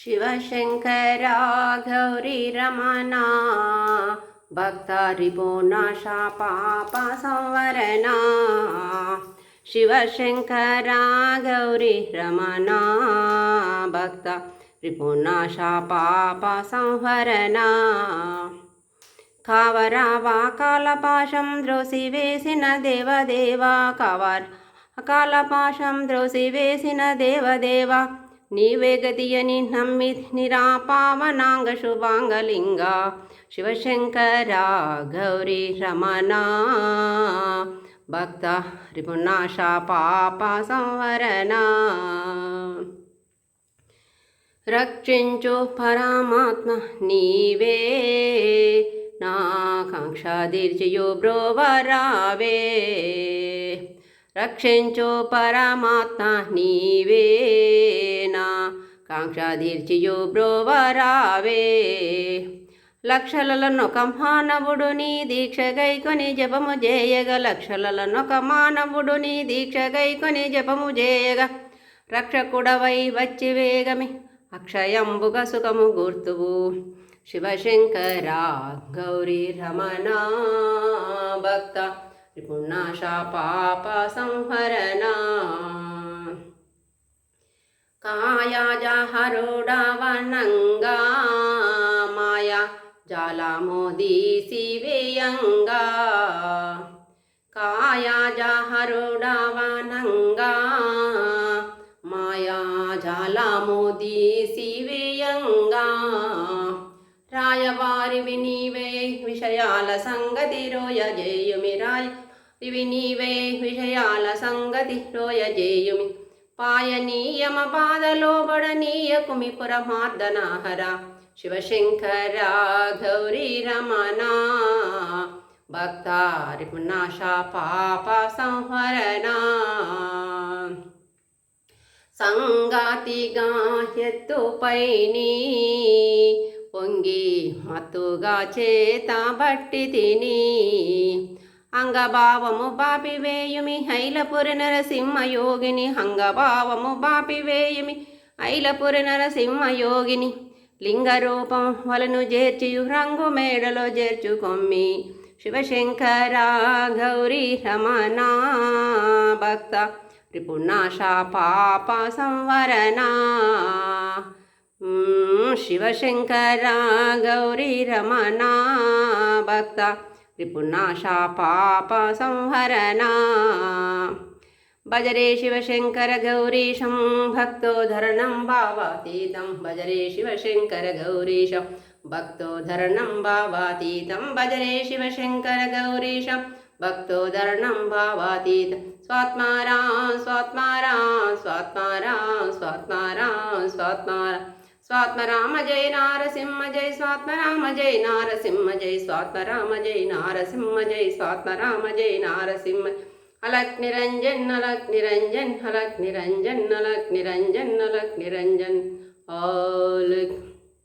शिवशङ्करा गौरीरमणा भक्तारिपोनाशा पापसंवरणा शिवशङ्करा गौरीरमणा भक्ता रिपुनाशा పాపసంహరణ కావరావా కాలపాశం ద్రోసి వేసిన దేవదేవా కవర్ కాలపాశం ద్రోసి వేసిన దేవదేవా నీవే గతియని నమ్మి నిరాపావనాంగ శుభాంగలింగ శివశంకర గౌరీ రమణ భక్త రిపునాశ పాప సంవరణ రక్షించు పరమాత్మ నీవే నా కాంక్ష దీర్చయు బ్రోవరావే రక్షించు పరమాత్మ నీవేనా. నా బ్రోవరావే. లక్షలనొక మానవుడు నీ దీక్ష గైకొని జపము చేయగ లక్షలనొక మానవుడు నీ దీక్ష గైకొని జపము చేయగ రక్షకుడవై వచ్చి వేగమి అక్షయంబుగ సుఖము గుర్తువు. శివశంకరా గౌరీ రమణ భక్త త్రిపుణాశ పాప సంహరణ కాయాజహరుడవనంగా మాయా జాలమోది శివేయంగా కాయాజహరుడవనంగా మాయాజాలమోది శివేయంగా రాయవారివి నీవే విషయాల సంగతి రోయ జేయుమి రాయ ఇవి నీవే విషయాల సంగతి రోయజేయుమి. పాయనీయమ పాదలో బడనీయకుమి పురమార్దనాహర శివశంకర గౌరీ రమణ భక్తారి పునాశ పాప సంహరణ సంగాతిగా ఎత్తుపైని పొంగి మత్తుగా చేత బట్టి తిని. అంగభావము బాపివేయుమి హైలపురి నరసింహయోగిని అంగభావము బాపివేయుమి హైలపురి నరసింహయోగిని లింగరూపం వలను చేర్చియు రంగు మేడలో చేర్చుకొమ్మి శివశంకర గౌరీ రమణ భక్త రిపుణాశ పాప సంవరణ. శివశంకర గౌరీ రమణ భక్త त्रिपुणाशापापसंहरना भजरे शिवशङ्करगौरीशं भक्तो धरणं भावातीतं। भजरे शिवशङ्करगौरीशं भक्तो धरणं भावातीतं। भजरे शिवशङ्करगौरीशं भक्तो धरणं भावातीतं। स्वात्मारा स्वात्मारा स्वात्मारा स्वात्मारा स्वात्मारा। స్వాత్మరామ జయ నారసింహ జయ స్వాత్మరామ జయ నారసింహ జయ స్వాత్మరామ జయ నారసింహ జయ స్వాత్మరామ జయ నారసింహ అలక్ నిరంజన్ అలక్ నిరంజన్ అలక్ నిరంజన్ అలక్ నిరంజన్ అలక్ నిరంజన్ ఆలక్